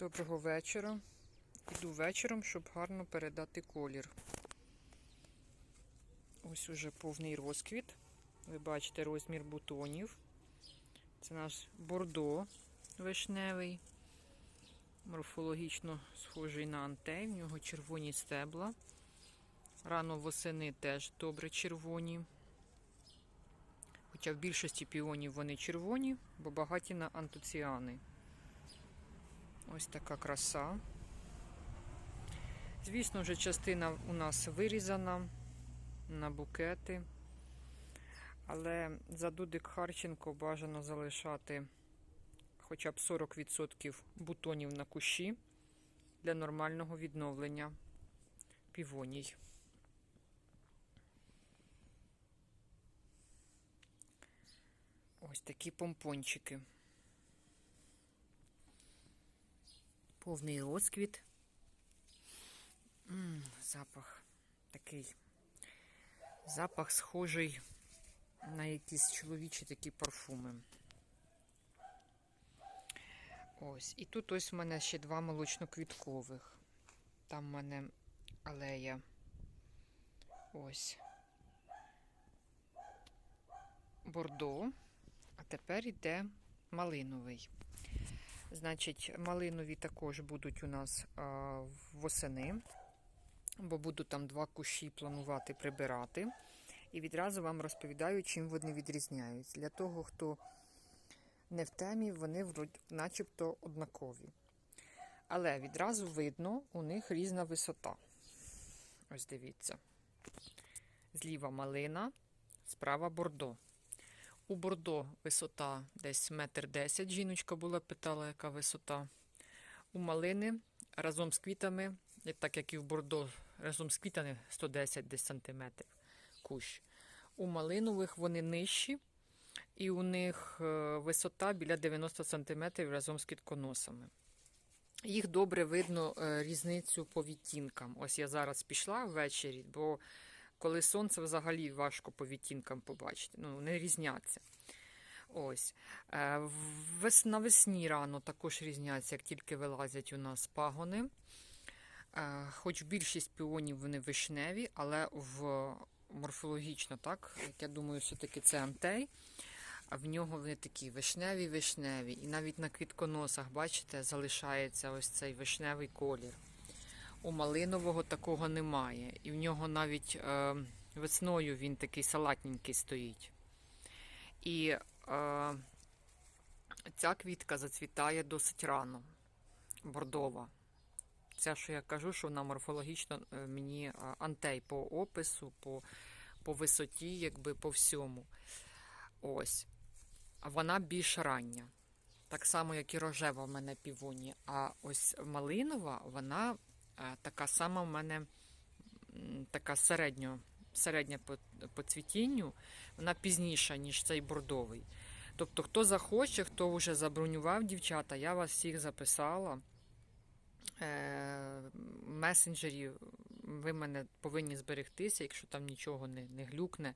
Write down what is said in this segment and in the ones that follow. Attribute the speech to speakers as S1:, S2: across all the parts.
S1: Доброго вечора. Іду вечором, щоб гарно передати колір. Ось уже повний розквіт. Ви бачите розмір бутонів. Це наш бордо вишневий. Морфологічно схожий на антей. В нього червоні стебла. Рано восени теж добре червоні. Хоча в більшості піонів вони червоні, бо багаті на антоціани. Ось така краса. Звісно, вже частина у нас вирізана на букети. Але за Дудик Харченко бажано залишати хоча б 40% бутонів на кущі для нормального відновлення півоній. Ось такі помпончики. Повний розквіт. М, запах такий. Запах схожий на якісь чоловічі такі парфуми. Ось. І тут ось в мене ще два молочноквіткових. Там в мене алея. Ось. Бордо. А тепер йде малиновий. Значить, малинові також будуть у нас а, восени, бо буду там два кущі планувати прибирати. І відразу вам розповідаю, чим вони відрізняються. Для того, хто не в темі, вони начебто однакові. Але відразу видно, у них різна висота. Ось дивіться. Зліва малина, справа бордо. У бордо висота десь метр десять. Жіночка була, питала, яка висота. У малини разом з квітами, так як і в бордо, разом з квітами 110 десь сантиметрів кущ. У малинових вони нижчі, і у них е, висота біля 90 сантиметрів разом з квітконосами. Їх добре видно е, різницю по відтінкам. Ось я зараз пішла ввечері, бо коли сонце взагалі важко по відтінкам побачити. Ну, не різняться. Ось. Е, вес- Навесні рано також різняться, як тільки вилазять у нас пагони. Е, Хоч більшість піонів вони вишневі, але в морфологічно, так, як я думаю, все-таки це антей. А в нього вони такі вишневі-вишневі. І навіть на квітконосах, бачите, залишається ось цей вишневий колір. У малинового такого немає. І в нього навіть е, весною він такий салатненький стоїть. І е, ця квітка зацвітає досить рано, бордова. Це, що я кажу, що вона морфологічно е, мені е, антей по опису, по, по висоті, якби по всьому. Ось. А вона більш рання. Так само, як і рожева в мене півоні. А ось малинова, вона така сама в мене така середньо, середня по, по цвітінню, вона пізніша, ніж цей бордовий. Тобто, хто захоче, хто вже забронював дівчата, я вас всіх записала. Е, месенджері ви мене повинні зберегтися, якщо там нічого не, не глюкне.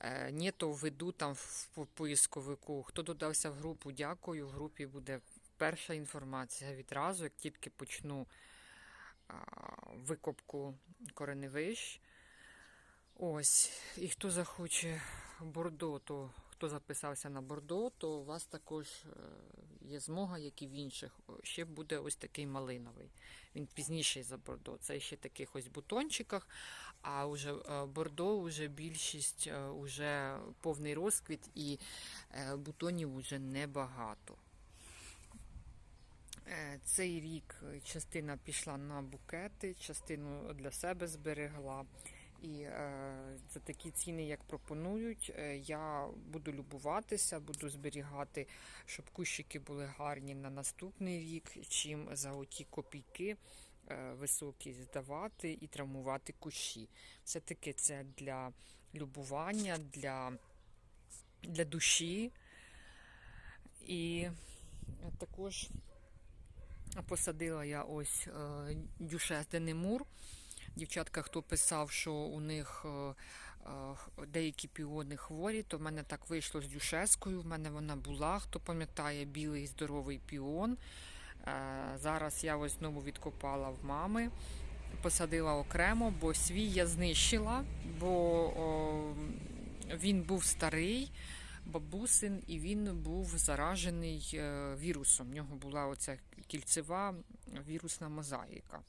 S1: Е, Ні, то введу там в по- поисковику. Хто додався в групу, дякую. В групі буде перша інформація відразу, як тільки почну викопку кореневищ. Ось. І хто захоче бордо, то хто записався на бордо, то у вас також е, є змога, як і в інших. Ще буде ось такий малиновий. Він пізніший за бордо. Це ще таких ось бутончиках, а вже е, бордо, вже більшість, е, уже повний розквіт і бутонів уже небагато. Е, Цей рік е, частина пішла на букети, частину для себе зберегла. І е, за такі ціни, як пропонують, я буду любуватися, буду зберігати, щоб кущики були гарні на наступний рік, чим за оті копійки високі здавати і травмувати кущі. Все-таки це для любування, для, для душі. І також посадила я ось е, дюшес Денемур. Дівчатка, хто писав, що у них е, е, деякі піони хворі, то в мене так вийшло з дюшескою. В мене вона була, хто пам'ятає, білий здоровий піон. Зараз я ось знову відкопала в мами, посадила окремо, бо свій я знищила, бо він був старий, бабусин, і він був заражений вірусом. В нього була оця кільцева вірусна мозаїка.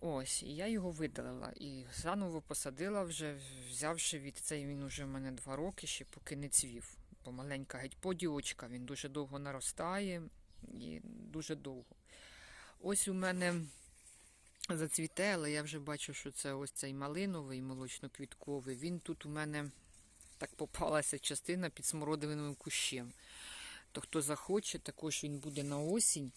S1: Ось, і я його видалила і заново посадила вже, взявши від цей він уже в мене два роки, ще поки не цвів. Бо маленька геть подіочка, він дуже довго наростає і дуже довго. Ось у мене зацвіте, але я вже бачу, що це ось цей малиновий молочно-квітковий. Він тут у мене так попалася частина під смородиновим кущем. То хто захоче, також він буде на осінь.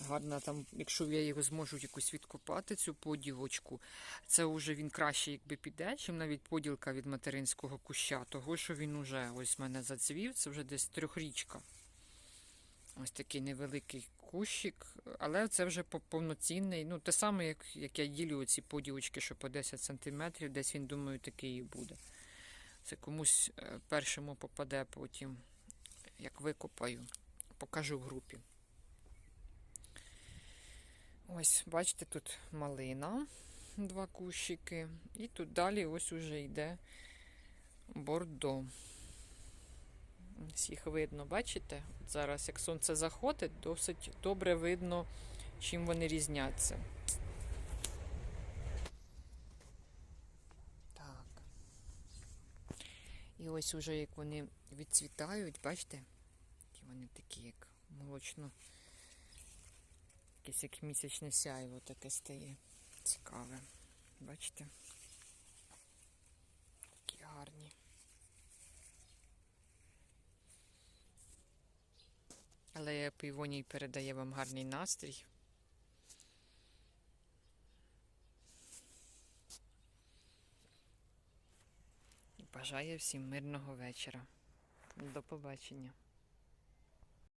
S1: Гарно там, якщо я його зможу якось відкопати, цю поділочку, це вже він краще якби піде, чим навіть поділка від материнського куща. Того, що він уже ось мене зацвів, це вже десь трьохрічка. Ось такий невеликий кущик, але це вже повноцінний. Ну, те саме, як, як я ділю оці поділочки, що по 10 см, десь він, думаю, такий і буде. Це комусь е, першому попаде потім, як викопаю, покажу в групі. Ось, бачите, тут малина, два кущики, і тут далі ось уже йде бордо. Їх видно, бачите? От зараз, як сонце заходить, досить добре видно, чим вони різняться. Так. І ось уже як вони відцвітають, бачите? Які вони такі, як молочно. Якесь як місячне сяйво таке стає. Цікаве. Бачите? Такі гарні. Але півоній передає вам гарний настрій. Бажає всім мирного вечора. До побачення.